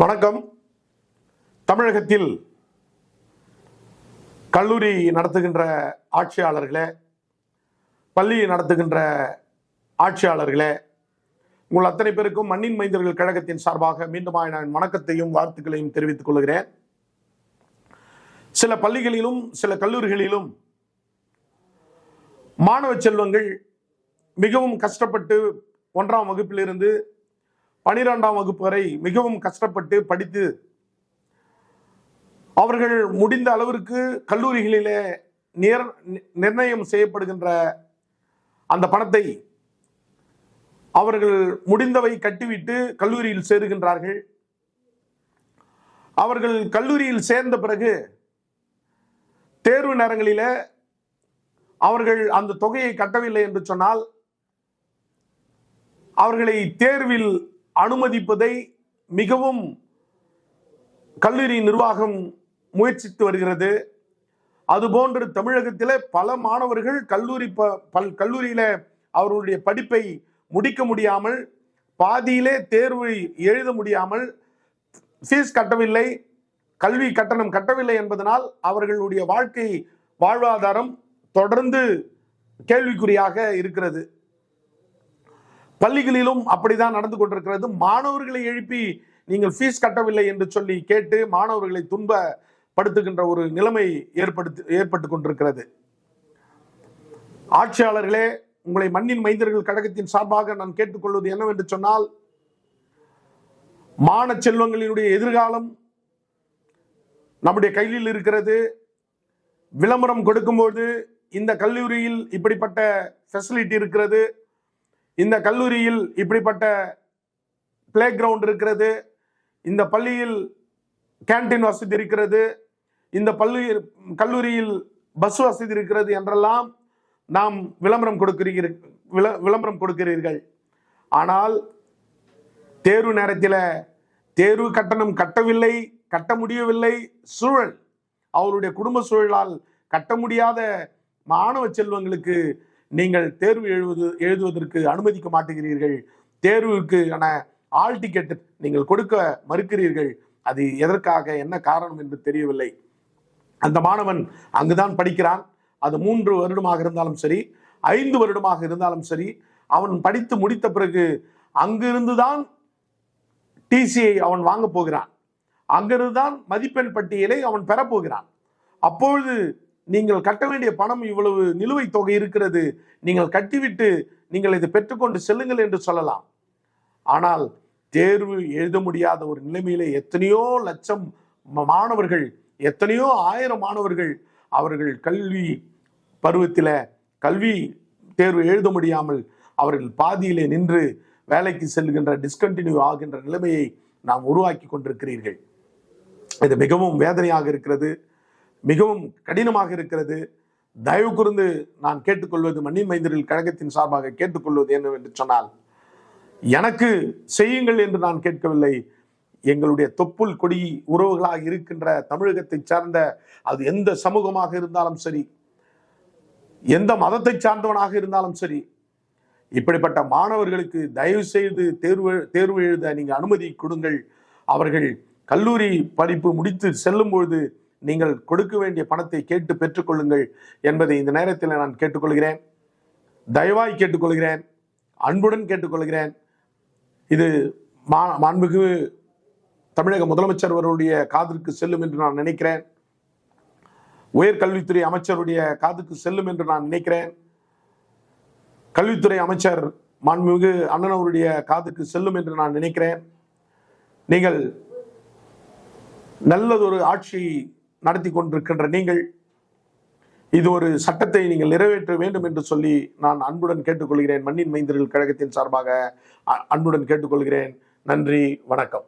வணக்கம். தமிழகத்தில் கல்லூரி நடத்துகின்ற ஆட்சியாளர்களே பள்ளி நடத்துகின்ற ஆட்சியாளர்களே உங்கள் அத்தனை பேருக்கும் மண்ணின் மைந்தர்கள் கழகத்தின் சார்பாக மீண்டும் நான் வணக்கத்தையும் வாழ்த்துக்களையும் தெரிவித்துக் கொள்கிறேன். சில பள்ளிகளிலும் சில கல்லூரிகளிலும் மாணவ செல்வங்கள் மிகவும் கஷ்டப்பட்டு ஒன்றாம் வகுப்பிலிருந்து பனிரெண்டாம் வகுப்பு வரை மிகவும் கஷ்டப்பட்டு படித்து அவர்கள் முடிந்த அளவிற்கு கல்லூரிகளிலே நேர் நிர்ணயம் செய்யப்படுகின்ற அந்த பணத்தை அவர்கள் முடிந்தவை கட்டிவிட்டு கல்லூரியில் சேருகின்றார்கள். அவர்கள் கல்லூரியில் சேர்ந்த பிறகு தேர்வு நேரங்களில் அவர்கள் அந்த தொகையை கட்டவில்லை என்று சொன்னால் அவர்களை தேர்வில் அனுமதிப்பதை மிகவும் கல்லூரி நிர்வாகம் முயற்சித்து வருகிறது. அதுபோன்று தமிழகத்தில் பல மாணவர்கள் கல்லூரி ப- பல் கல்லூரியில் அவர்களுடைய படிப்பை முடிக்க முடியாமல் பாதியிலே தேர்வு எழுத முடியாமல் ஃபீஸ் கட்டவில்லை கல்வி கட்டணம் கட்டவில்லை என்பதனால் அவர்களுடைய வாழ்க்கை வாழ்வாதாரம் தொடர்ந்து கேள்விக்குறியாக இருக்கிறது. பள்ளிகளிலும் அப்படிதான் நடந்து கொண்டிருக்கிறது. மாணவர்களை எழுப்பி நீங்கள் ஃபீஸ் கட்டவில்லை என்று சொல்லி கேட்டு மாணவர்களை துன்பப்படுத்துகின்ற ஒரு நிலைமை ஏற்படுத்தி ஏற்பட்டு கொண்டிருக்கிறது. ஆட்சியாளர்களே உங்களை மண்ணின் மைந்தர்கள் கழகத்தின் சார்பாக நான் கேட்டுக்கொள்வது என்னவென்று சொன்னால் மான செல்வங்களினுடைய எதிர்காலம் நம்முடைய கையில் இருக்கிறது. விளம்பரம் கொடுக்கும்போது இந்த கல்லூரியில் இப்படிப்பட்ட ஃபெசிலிட்டி இருக்கிறது. இந்த கல்லூரியில் இப்படிப்பட்ட பிளே கிரவுண்ட் இருக்கிறது இந்த பள்ளியில் கேண்டீன் வசதி இருக்கிறது இந்த பள்ளி கல்லூரியில் பஸ் வசதி இருக்கிறது என்றெல்லாம் நாம் விளம்பரம் கொடுக்கிறீர்கள் விள- விளம்பரம் கொடுக்கிறீர்கள். ஆனால் தேர்வு நேரத்தில் தேர்வு கட்டணம் கட்டவில்லை கட்ட முடியவில்லை சூழல். அவருடைய குடும்ப சூழலால் கட்ட முடியாத மாணவ செல்வங்களுக்கு நீங்கள் தேர்வு எழுவது எழுதுவதற்கு அனுமதிக்க மாட்டுகிறீர்கள் தேர்வுக்கான ஆல் டிக்கெட் நீங்கள் கொடுக்க மறுக்கிறீர்கள். அது எதற்காக என்ன காரணம் என்று தெரியவில்லை. அந்த மாணவன் அங்குதான் படிக்கிறான். அது மூன்று வருடமாக இருந்தாலும் சரி ஐந்து வருடமாக இருந்தாலும் சரி அவன் படித்து முடித்த பிறகு அங்கிருந்துதான் டிசியை அவன் வாங்க போகிறான். அங்கிருந்து தான் மதிப்பெண் பட்டியலை அவன் பெறப்போகிறான் அப்பொழுது நீங்கள் கட்ட வேண்டிய பணம் இவ்வளவு நிலுவைத் தொகை இருக்கிறது. நீங்கள் கட்டிவிட்டு நீங்கள் இதை பெற்றுக்கொண்டு செல்லுங்கள் என்று சொல்லலாம். ஆனால் தேர்வு எழுத முடியாத ஒரு நிலைமையிலே எத்தனையோ லட்சம் மாணவர்கள் எத்தனையோ ஆயிரம் மாணவர்கள் அவர்கள் கல்வி பருவத்தில் கல்வி தேர்வு எழுத முடியாமல் அவர்கள் பாதியிலே நின்று வேலைக்கு செல்கின்ற டிஸ்கண்டினியூ ஆகின்ற நிலைமையை நாம் உருவாக்கி கொண்டிருக்கிறீர்கள். இது மிகவும் வேதனையாக இருக்கிறது. மிகவும் கடினமாக இருக்கிறது. தயவு கூர்ந்து நான் கேட்டுக்கொள்வது மண்ணின் மைந்தரில் கழகத்தின் சார்பாக கேட்டுக்கொள்வது என்னவென்று சொன்னால் எனக்கு செய்யுங்கள் என்று நான் கேட்கவில்லை. எங்களுடைய தொப்புள் கொடி உறவுகளாக இருக்கின்ற தமிழகத்தை சார்ந்த அது எந்த சமூகமாக இருந்தாலும் சரி எந்த மதத்தை சார்ந்தவனாக இருந்தாலும் சரி இப்படிப்பட்ட மாணவர்களுக்கு தயவு செய்து தேர்வு தேர்வு எழுத நீங்கள் அனுமதி கொடுங்கள். அவர்கள் கல்லூரி படிப்பு முடித்து செல்லும் பொழுது நீங்கள் கொடுக்க வேண்டிய பணத்தை கேட்டு பெற்றுக்கொள்ளுங்கள் என்பதை இந்த நேரத்தில் நான் கேட்டுக்கொள்கிறேன். தயவாய் கேட்டுக்கொள்கிறேன். அன்புடன் கேட்டுக்கொள்கிறேன். இது மா மாண்புமிகு தமிழக முதலமைச்சர் அவருடைய காதிற்கு செல்லும் என்று நான் நினைக்கிறேன். உயர்கல்வித்துறை அமைச்சருடைய காதுக்கு செல்லும் என்று நான் நினைக்கிறேன். கல்வித்துறை அமைச்சர் மாண்புமிகு அண்ணன் அவருடைய காதுக்கு செல்லும் என்று நான் நினைக்கிறேன். நீங்கள் நல்லதொரு ஆட்சி நடத்தி கொண்டிருக்கின்ற நீங்கள் இது ஒரு சட்டத்தை நீங்கள் நிறைவேற்ற வேண்டும் என்று சொல்லி நான் அன்புடன் கேட்டுக்கொள்கிறேன். மண்ணின் மைந்தர்கள் கழகத்தின் சார்பாக அன்புடன் கேட்டுக்கொள்கிறேன். நன்றி வணக்கம்.